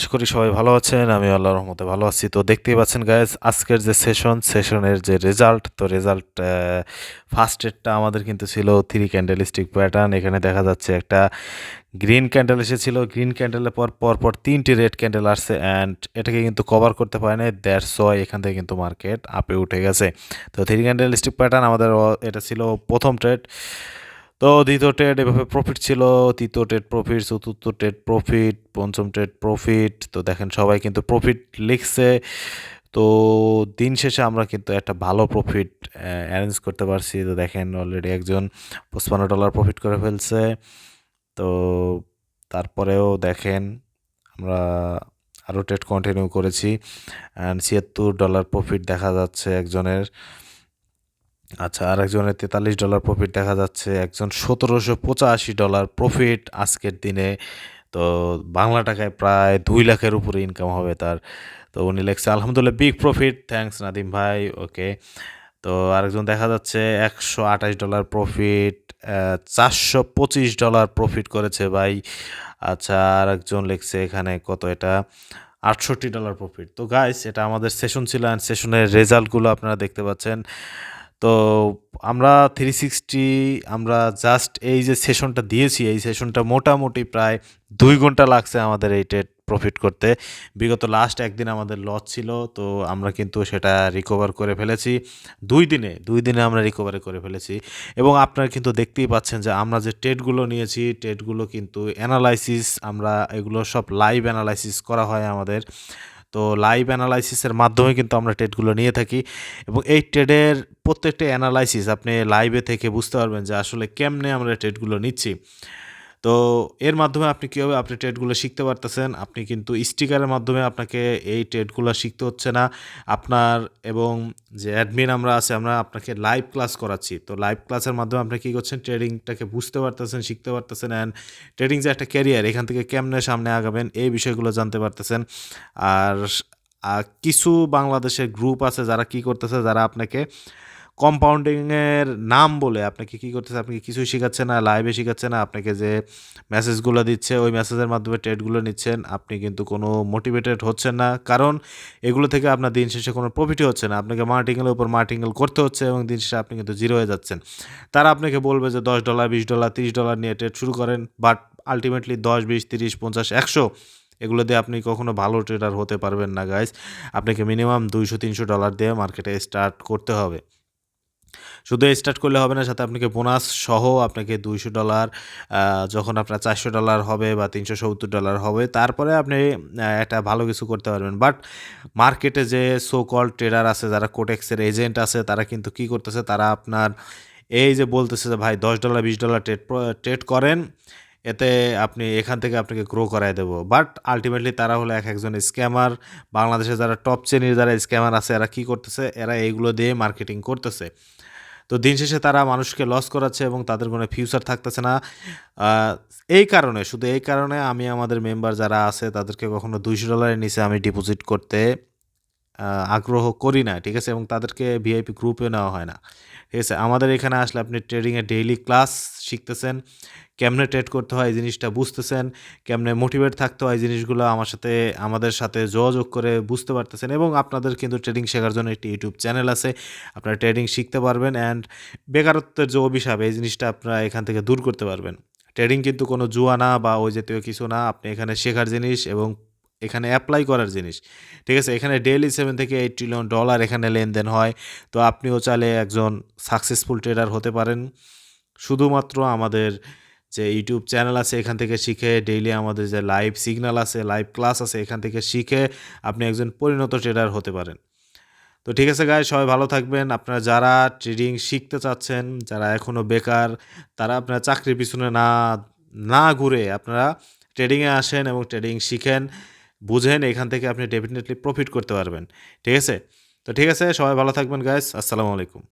আশা করি সবাই ভালো আছেন আমি আল্লাহর রহমতে ভালো আছি। তো দেখতেই পাচ্ছেন গাইজ আজকের যে সেশন সেশনের যে রেজাল্ট তো রেজাল্ট ফার্স্ট এডটা আমাদের কিন্তু ছিল থ্রি ক্যান্ডেলিস্টিক প্যাটার্ন এখানে দেখা যাচ্ছে একটা গ্রিন ক্যান্ডেল এসেছিল। গ্রিন ক্যান্ডেলের পর পর পর তিনটি রেড ক্যান্ডেল আসছে অ্যান্ড এটাকে কিন্তু কভার করতে পারে না দ্যাটস ওয়াই এখান থেকে কিন্তু মার্কেট আপে উঠে গেছে। তো থ্রি ক্যান্ডেলিস্টিক প্যাটার্ন আমাদের, এটা ছিল প্রথম ট্রেড তো দ্বিতীয় ট্রেড এভাবে প্রফিট ছিল, তৃতীয় ট্রেড প্রফিট চতুর্থ ট্রেড প্রফিট পঞ্চম ট্রেড প্রফিট তো দেখেন সবাই কিন্তু প্রফিট লিখছে। তো দিন শেষে আমরা কিন্তু একটা ভালো প্রফিট অ্যারেঞ্জ করতে পারছি। তো দেখেন অলরেডি একজন পঁচপান্ন ডলার প্রফিট করে ফেলছে। তো তারপরেও দেখেন আমরা আরও ট্রেড কন্টিনিউ করেছি। অ্যান্ড ছিয়াত্তর ডলার প্রফিট দেখা যাচ্ছে একজনের। আচ্ছা আর একজনের তেতাল্লিশ ডলার প্রফিট দেখা যাচ্ছে, একজন সতেরোশো পঁচাশি ডলার প্রফিট আজকের দিনে। তো বাংলা টাকায় প্রায় দুই লাখের উপরে ইনকাম হবে তার। তো উনি লেখছে, আলহামদুলিল্লাহ বিগ প্রফিট থ্যাঙ্কস নাদিম ভাই ওকে তো আরেকজন দেখা যাচ্ছে, একশো আঠাশ ডলার প্রফিট চারশো পঁচিশ ডলার প্রফিট করেছে ভাই। আচ্ছা আরেকজন লিখছে এখানে কত এটা? আটষট্টি ডলার প্রফিট তো গাইস এটা আমাদের সেশন ছিল অ্যান্ড সেশনের রেজাল্টগুলো আপনারা দেখতে পাচ্ছেন। তো আমরা থ্রি সিক্সটি আমরা জাস্ট এই যে সেশনটা দিয়েছি, এই সেশনটা মোটামুটি প্রায় দুই ঘণ্টা লাগছে আমাদের এই ট্রেড প্রফিট করতে। বিগত লাস্ট একদিন আমাদের লস ছিল, তো আমরা কিন্তু সেটা রিকভার করে ফেলেছি। দুই দিনে দুই দিনে আমরা রিকভার করে ফেলেছি। এবং আপনারা কিন্তু দেখতেই পাচ্ছেন যে আমরা যে ট্রেডগুলো নিয়েছি ট্রেডগুলো কিন্তু অ্যানালাইসিস আমরা এগুলো সব লাইভ অ্যানালাইসিস করা হয় আমাদের। তো লাইভ অ্যানালাইসিসের মাধ্যমে কিন্তু আমরা ট্রেডগুলো নিয়ে থাকি এবং এই ট্রেডের প্রত্যেকটা অ্যানালাইসিস আপনি লাইভে থেকে বুঝতে পারবেন যে আসলে কেমনে আমরা ট্রেডগুলো নিচ্ছি। তো এর মাধ্যমে আপনি কীভাবে আপনি ট্রেডগুলো শিখতে পারতেছেন? আপনি কিন্তু স্টিকারের মাধ্যমে আপনাকে এই ট্রেডগুলো শিখতে হচ্ছে না। আপনার এবং যে অ্যাডমিন আমরা আছে, আমরা আপনাকে লাইভ ক্লাস করাচ্ছি। তো লাইভ ক্লাসের মাধ্যমে আপনি কী করছেন? ট্রেডিংটাকে বুঝতে পারতেছেন, শিখতে পারতেছেন অ্যান্ড ট্রেডিং যে একটা ক্যারিয়ার, এখান থেকে কেমনে সামনে আগাবেন এই বিষয়গুলো জানতে পারতেছেন। আর কিছু বাংলাদেশের গ্রুপ আছে যারা কি করতেছে? যারা আপনাকে কম্পাউন্ডিংয়ের নাম বলে আপনাকে কী করতেছে? আপনি কিছুই শেখাচ্ছে না লাইভে শেখাচ্ছে না? আপনাকে যে মেসেজগুলো দিচ্ছে, ওই মেসেজের মাধ্যমে ট্রেডগুলো নিচ্ছেন, আপনি কিন্তু কোনো মোটিভেটেড হচ্ছেন না। কারণ এগুলো থেকে আপনার দিন শেষে কোনো প্রফিটই হচ্ছে না। আপনাকে মার্টিংয়ের উপর মার্টিংয়েল করতে হচ্ছে এবং দিন শেষে আপনি কিন্তু জিরো হয়ে যাচ্ছেন। তারা আপনাকে বলবে যে দশ ডলার বিশ ডলার তিরিশ ডলার নিয়ে ট্রেড শুরু করেন বাট আলটিমেটলি দশ, বিশ, তিরিশ, পঞ্চাশ, একশো, এগুলো দিয়ে আপনি কখনো ভালো ট্রেডার হতে পারবেন না গাইজ আপনাকে মিনিমাম দুইশো, তিনশো ডলার দিয়ে মার্কেটে স্টার্ট করতে হবে। শুধু স্টার্ট করলে হবে না, সাথে আপনাকে বোনাস সহ আপনাকে দুইশো ডলার যখন আপনার চারশো ডলার হবে বা তিনশো সত্তর ডলার হবে, তারপরে আপনি একটা ভালো কিছু করতে পারবেন। বাট মার্কেটে যে সো কল ট্রেডার আছে, যারা কোটেক্সের এজেন্ট আছে, তারা কিন্তু কি করতেছে? তারা আপনার, এই যে বলতেছে যে, ভাই, দশ ডলার বিশ ডলার ট্রেড ট্রেড করেন। এতে আপনি এখান থেকে আপনাকে গ্রো করায় দেবো। বাট আলটিমেটলি তারা হলো এক একজন স্ক্যামার বাংলাদেশে যারা টপ শ্রেণির যারা স্ক্যামার আছে, এরা কি করতেছে? এরা এইগুলো দিয়ে মার্কেটিং করতেছে। তো দিন শেষে তারা মানুষকে লস করাচ্ছে এবং তাদের কোনো ফিউচার থাকতেছে না। এই কারণে, শুধু এই কারণে আমি আমাদের মেম্বার যারা আছে, তাদেরকে কখনো দুইশো ডলারের নিচে আমি ডিপোজিট করতে আগ্রহ করি না, ঠিক আছে? এবং তাদেরকে ভিআইপি গ্রুপে নেওয়া হয় না। ঠিক আছে? আমাদের এখানে আসলে আপনি ট্রেডিংয়ে ডেইলি ক্লাস শিখতেছেন। কেমনে ট্রেড করতে হয় এই জিনিসটা বুঝতেছেন। কেমনে মোটিভেট থাকতে হয় এই জিনিসগুলো আমার সাথে, আমাদের সাথে যোগাযোগ করে বুঝতে পারতেছেন এবং আপনাদের কিন্তু ট্রেডিং শেখার জন্য একটি ইউটিউব চ্যানেল আছে। আপনারা ট্রেডিং শিখতে পারবেন অ্যান্ড বেকারত্বের যে অভিশাপ, এই জিনিসটা আপনারা এখান থেকে দূর করতে পারবেন। ট্রেডিং কিন্তু কোনো জুয়া না বা ওই জাতীয় কিছু না। আপনি এখানে শেখার জিনিস এবং এখানে অ্যাপ্লাই করার জিনিস। ঠিক আছে? এখানে ডেইলি সেভেন থেকে এইট ট্রিলিয়ন ডলার এখানে লেনদেন হয়। তো আপনিও চাইলে একজন সাকসেসফুল ট্রেডার হতে পারেন। শুধুমাত্র আমাদের যে ইউটিউব চ্যানেল আছে, এখান থেকে শিখে ডেইলি আমাদের যে লাইভ সিগন্যাল আছে লাইভ ক্লাস আছে, এখান থেকে শিখে আপনি একজন পরিণত ট্রেডার হতে পারেন। তো ঠিক আছে গায়ে সবাই ভালো থাকবেন। আপনারা যারা ট্রেডিং শিখতে চাচ্ছেন, যারা এখনও বেকার, তারা আপনারা চাকরির পিছনে না না ঘুরে আপনারা ট্রেডিংয়ে আসেন এবং ট্রেডিং শিখেন। বুঝেন, এখান থেকে আপনি ডেফিনেটলি প্রফিট করতে পারবেন। ঠিক আছে? তো ঠিক আছে, সবাই ভালো থাকবেন গাইস আসসালামু আলাইকুম।